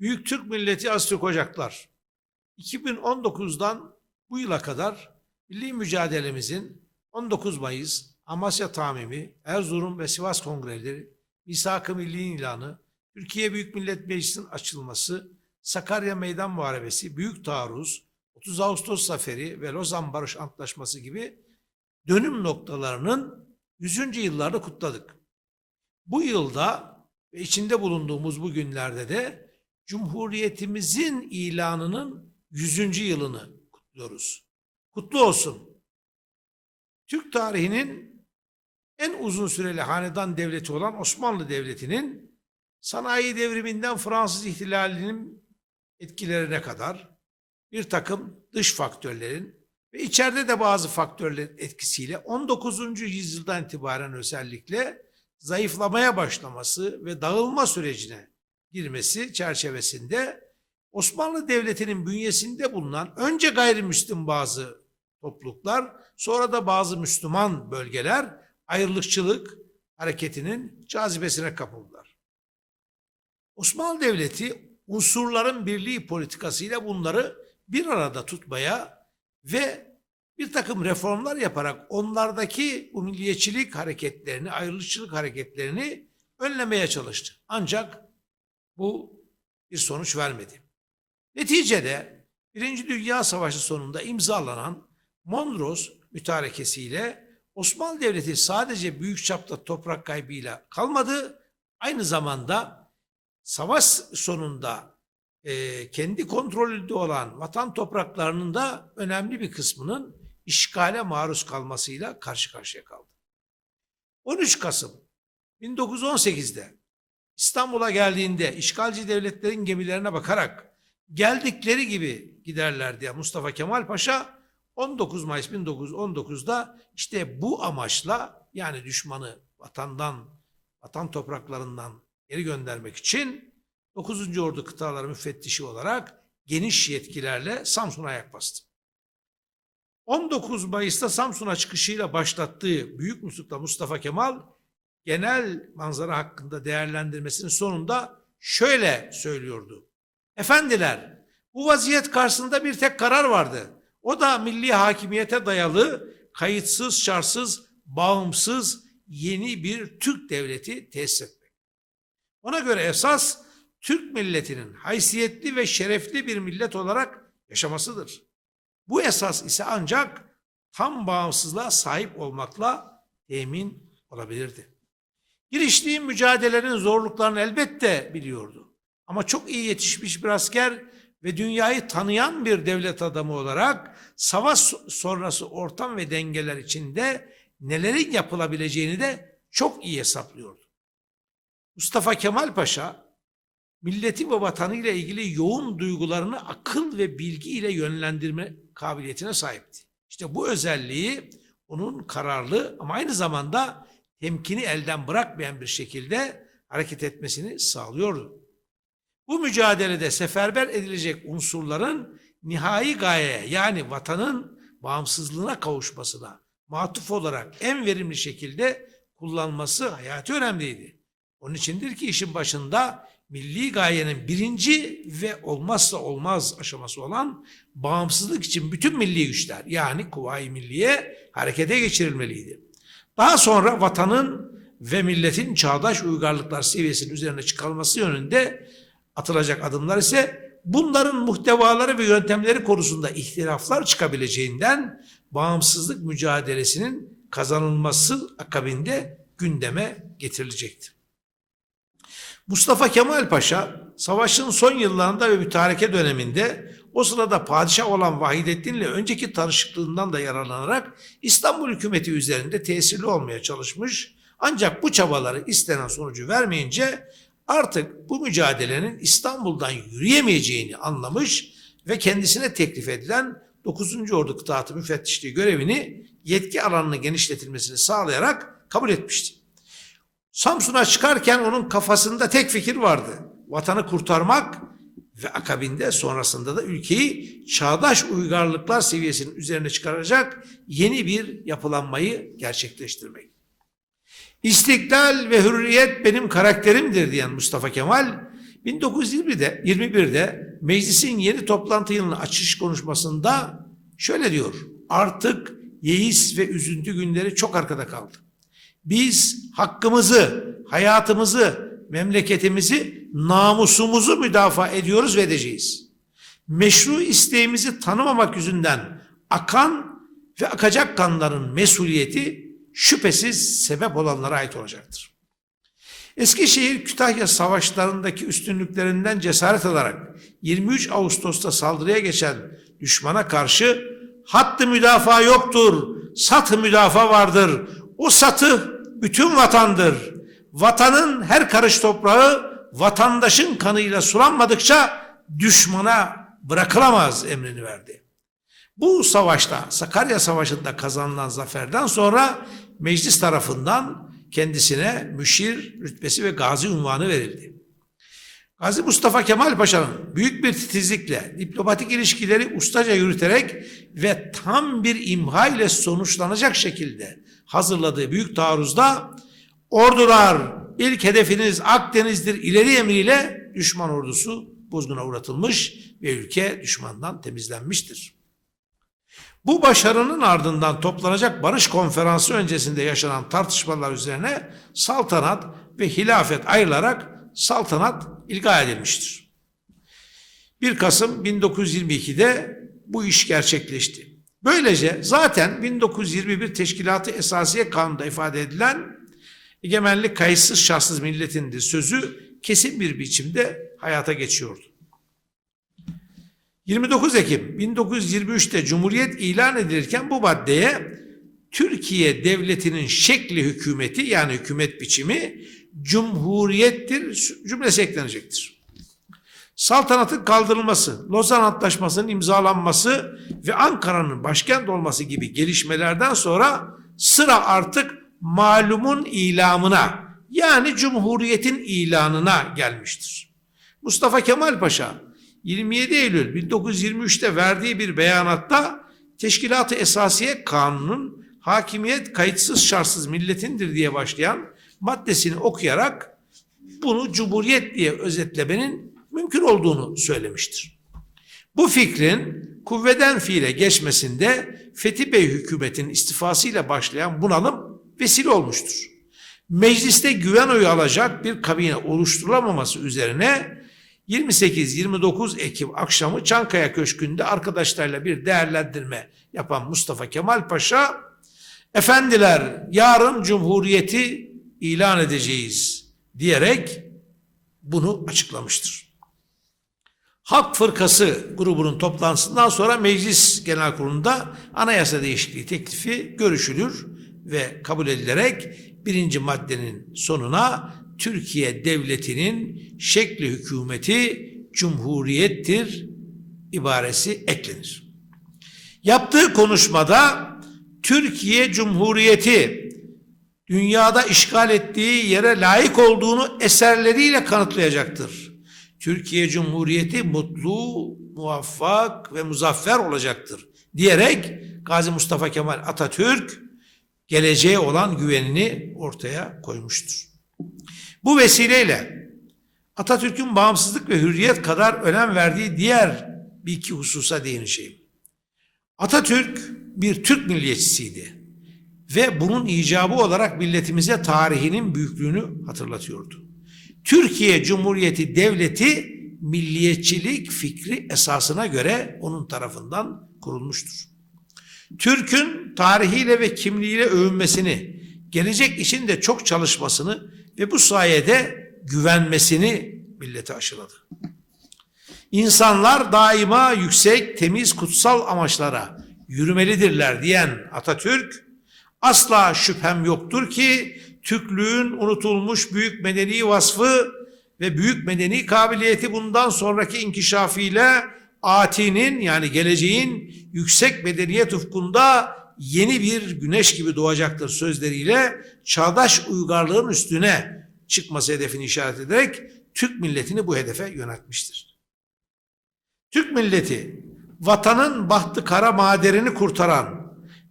Büyük Türk Milleti Atatürk Ocaklar 2019'dan bu yıla kadar milli mücadelemizin 19 Mayıs, Amasya Tamimi, Erzurum ve Sivas Kongreleri, Misak-ı Milli ilanı, Türkiye Büyük Millet Meclisi'nin açılması, Sakarya Meydan Muharebesi, Büyük Taarruz, 30 Ağustos Zaferi ve Lozan Barış Antlaşması gibi dönüm noktalarının 100. yıllarını kutladık. Bu yılda ve içinde bulunduğumuz bu günlerde de Cumhuriyetimizin ilanının 100. yılını kutluyoruz. Kutlu olsun. Türk tarihinin en uzun süreli hanedan devleti olan Osmanlı Devleti'nin sanayi devriminden Fransız ihtilalinin etkilerine kadar bir takım dış faktörlerin ve içeride de bazı faktörlerin etkisiyle 19. yüzyıldan itibaren özellikle zayıflamaya başlaması ve dağılma sürecine girmesi çerçevesinde Osmanlı Devleti'nin bünyesinde bulunan önce gayrimüslim bazı topluluklar, sonra da bazı Müslüman bölgeler ayrılıkçılık hareketinin cazibesine kapıldılar. Osmanlı Devleti unsurların birliği politikasıyla bunları bir arada tutmaya ve bir takım reformlar yaparak onlardaki milliyetçilik hareketlerini, ayrılıkçılık hareketlerini önlemeye çalıştı. Ancak bu bir sonuç vermedi. Neticede Birinci Dünya Savaşı sonunda imzalanan Mondros mütarekesiyle Osmanlı Devleti sadece büyük çapta toprak kaybıyla kalmadı, aynı zamanda savaş sonunda e, kendi kontrolünde olan vatan topraklarının da önemli bir kısmının işgale maruz kalmasıyla karşı karşıya kaldı. 13 Kasım 1918'de İstanbul'a geldiğinde işgalci devletlerin gemilerine bakarak geldikleri gibi giderler diye Mustafa Kemal Paşa 19 Mayıs 1919'da işte bu amaçla yani düşmanı vatandan, vatan topraklarından geri göndermek için 9. Ordu Kıtaları Müfettişi olarak geniş yetkilerle Samsun'a ayak bastı. 19 Mayıs'ta Samsun'a çıkışıyla başlattığı Büyük Musluk'ta Mustafa Kemal genel manzara hakkında değerlendirmesinin sonunda şöyle söylüyordu. Efendiler bu vaziyet karşısında bir tek karar vardı. O da milli hakimiyete dayalı, kayıtsız, şartsız, bağımsız yeni bir Türk devleti tesis etmek. Ona göre esas Türk milletinin haysiyetli ve şerefli bir millet olarak yaşamasıdır. Bu esas ise ancak tam bağımsızlığa sahip olmakla temin olabilirdi. Giriştiğim mücadelenin zorluklarını elbette biliyordu. Ama çok iyi yetişmiş bir asker ve dünyayı tanıyan bir devlet adamı olarak savaş sonrası ortam ve dengeler içinde nelerin yapılabileceğini de çok iyi hesaplıyordu. Mustafa Kemal Paşa milleti ve vatanı ile ilgili yoğun duygularını akıl ve bilgi ile yönlendirme kabiliyetine sahipti. İşte bu özelliği onun kararlı ama aynı zamanda temkini elden bırakmayan bir şekilde hareket etmesini sağlıyordu. Bu mücadelede seferber edilecek unsurların nihai gayeye yani vatanın bağımsızlığına kavuşmasına matuf olarak en verimli şekilde kullanması hayati önemliydi. Onun içindir ki işin başında milli gayenin birinci ve olmazsa olmaz aşaması olan bağımsızlık için bütün milli güçler yani Kuvayi Milliye harekete geçirilmeliydi. Daha sonra vatanın ve milletin çağdaş uygarlıklar seviyesinin üzerine çıkarılması yönünde atılacak adımlar ise bunların muhtevaları ve yöntemleri konusunda ihtilaflar çıkabileceğinden bağımsızlık mücadelesinin kazanılması akabinde gündeme getirilecektir. Mustafa Kemal Paşa savaşın son yıllarında ve mütareke döneminde o sırada padişah olan Vahidettin ile önceki tanışıklığından da yararlanarak İstanbul hükümeti üzerinde tesirli olmaya çalışmış. Ancak bu çabaları istenen sonucu vermeyince artık bu mücadelenin İstanbul'dan yürüyemeyeceğini anlamış ve kendisine teklif edilen 9. Ordu Kıtaatı Müfettişliği görevini yetki alanını genişletilmesini sağlayarak kabul etmişti. Samsun'a çıkarken onun kafasında tek fikir vardı. Vatanı kurtarmak ve akabinde sonrasında da ülkeyi çağdaş uygarlıklar seviyesinin üzerine çıkaracak yeni bir yapılanmayı gerçekleştirmek. İstiklal ve hürriyet benim karakterimdir diyen Mustafa Kemal, 1921'de 21'de meclisin yeni toplantı yılının açış konuşmasında şöyle diyor. Artık yeis ve üzüntü günleri çok arkada kaldı. Biz hakkımızı, hayatımızı, memleketimizi, namusumuzu müdafaa ediyoruz ve edeceğiz. Meşru isteğimizi tanımamak yüzünden akan ve akacak kanların mesuliyeti şüphesiz sebep olanlara ait olacaktır. Eskişehir Kütahya savaşlarındaki üstünlüklerinden cesaret alarak 23 Ağustos'ta saldırıya geçen düşmana karşı hattı müdafaa yoktur, satı müdafaa vardır. O satı bütün vatandır. Vatanın her karış toprağı vatandaşın kanıyla sulanmadıkça düşmana bırakılamaz emrini verdi. Bu savaşta Sakarya Savaşı'nda kazanılan zaferden sonra meclis tarafından kendisine müşir rütbesi ve gazi unvanı verildi. Gazi Mustafa Kemal Paşa'nın büyük bir titizlikle diplomatik ilişkileri ustaca yürüterek ve tam bir imha ile sonuçlanacak şekilde hazırladığı büyük taarruzda ordular ilk hedefiniz Akdeniz'dir ileri emriyle düşman ordusu bozguna uğratılmış ve ülke düşmandan temizlenmiştir. Bu başarının ardından toplanacak barış konferansı öncesinde yaşanan tartışmalar üzerine saltanat ve hilafet ayrılarak saltanat ilga edilmiştir. 1 Kasım 1922'de bu iş gerçekleşti. Böylece zaten 1921 Teşkilatı Esasiye Kanunu'nda ifade edilen egemenlik kayıtsız şartsız milletindir sözü kesin bir biçimde hayata geçiyordu. 29 Ekim 1923'te Cumhuriyet ilan edilirken bu maddeye Türkiye Devleti'nin şekli hükümeti yani hükümet biçimi cumhuriyettir cümlesi eklenecektir. Saltanatın kaldırılması, Lozan Antlaşması'nın imzalanması ve Ankara'nın başkent olması gibi gelişmelerden sonra sıra artık malumun ilamına yani Cumhuriyet'in ilanına gelmiştir. Mustafa Kemal Paşa 27 Eylül 1923'te verdiği bir beyanatta Teşkilat-ı Esasiye Kanunu'nun hakimiyet kayıtsız şartsız milletindir diye başlayan maddesini okuyarak bunu cumhuriyet diye özetlemenin mümkün olduğunu söylemiştir. Bu fikrin kuvveden fiile geçmesinde Fethi Bey hükümetinin istifasıyla başlayan bunalım vesile olmuştur. Mecliste güven oyu alacak bir kabine oluşturulamaması üzerine 28-29 Ekim akşamı Çankaya Köşkü'nde arkadaşlarıyla bir değerlendirme yapan Mustafa Kemal Paşa, efendiler yarın Cumhuriyeti ilan edeceğiz diyerek bunu açıklamıştır. Halk Fırkası grubunun toplantısından sonra Meclis Genel Kurulu'nda anayasa değişikliği teklifi görüşülür ve kabul edilerek birinci maddenin sonuna Türkiye Devleti'nin şekli hükümeti cumhuriyettir ibaresi eklenir. Yaptığı konuşmada Türkiye Cumhuriyeti dünyada işgal ettiği yere layık olduğunu eserleriyle kanıtlayacaktır. Türkiye Cumhuriyeti mutlu, muvaffak ve muzaffer olacaktır diyerek Gazi Mustafa Kemal Atatürk geleceğe olan güvenini ortaya koymuştur. Bu vesileyle Atatürk'ün bağımsızlık ve hürriyet kadar önem verdiği diğer bir iki hususa değineceğim. Atatürk bir Türk milliyetçisiydi ve bunun icabı olarak milletimize tarihinin büyüklüğünü hatırlatıyordu. Türkiye Cumhuriyeti Devleti milliyetçilik fikri esasına göre onun tarafından kurulmuştur. Türk'ün tarihiyle ve kimliğiyle övünmesini, gelecek için de çok çalışmasını ve bu sayede güvenmesini millete aşıladı. İnsanlar daima yüksek, temiz, kutsal amaçlara yürümelidirler diyen Atatürk, asla şüphem yoktur ki Türklüğün unutulmuş büyük medeni vasfı ve büyük medeni kabiliyeti bundan sonraki inkişafıyla atinin yani geleceğin yüksek medeniyet ufkunda yeni bir güneş gibi doğacaktır sözleriyle çağdaş uygarlığın üstüne çıkması hedefini işaret ederek Türk milletini bu hedefe yöneltmiştir. Türk milleti vatanın bahtı kara maderini kurtaran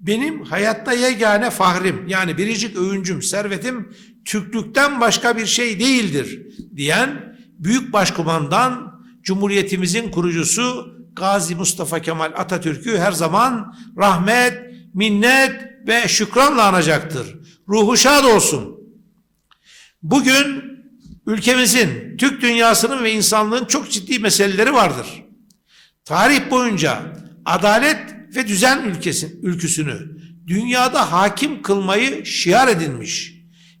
benim hayatta yegane fahrim yani biricik övüncüm, servetim Türklükten başka bir şey değildir diyen Büyük Başkumandan Cumhuriyetimizin kurucusu Gazi Mustafa Kemal Atatürk'ü her zaman rahmet, minnet ve şükranla anacaktır. Ruhu şad olsun. Bugün ülkemizin, Türk dünyasının ve insanlığın çok ciddi meseleleri vardır. Tarih boyunca adalet ve düzen ülkesin, ülküsünü dünyada hakim kılmayı şiar edinmiş.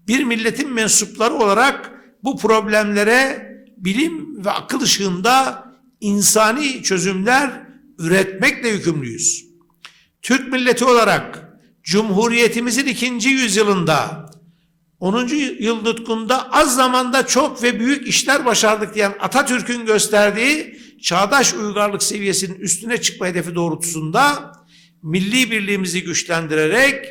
Bir milletin mensupları olarak bu problemlere bilim ve akıl ışığında insani çözümler üretmekle yükümlüyüz. Türk milleti olarak Cumhuriyetimizin ikinci yüzyılında 10. yıl nutkunda az zamanda çok ve büyük işler başardık diyen Atatürk'ün gösterdiği çağdaş uygarlık seviyesinin üstüne çıkma hedefi doğrultusunda milli birliğimizi güçlendirerek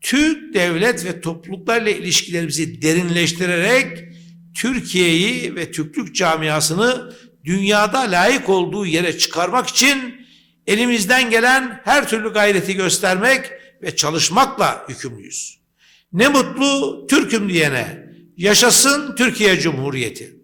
Türk devlet ve topluluklarla ilişkilerimizi derinleştirerek Türkiye'yi ve Türklük camiasını dünyada layık olduğu yere çıkarmak için elimizden gelen her türlü gayreti göstermek ve çalışmakla yükümlüyüz. Ne mutlu Türk'üm diyene. Yaşasın Türkiye Cumhuriyeti.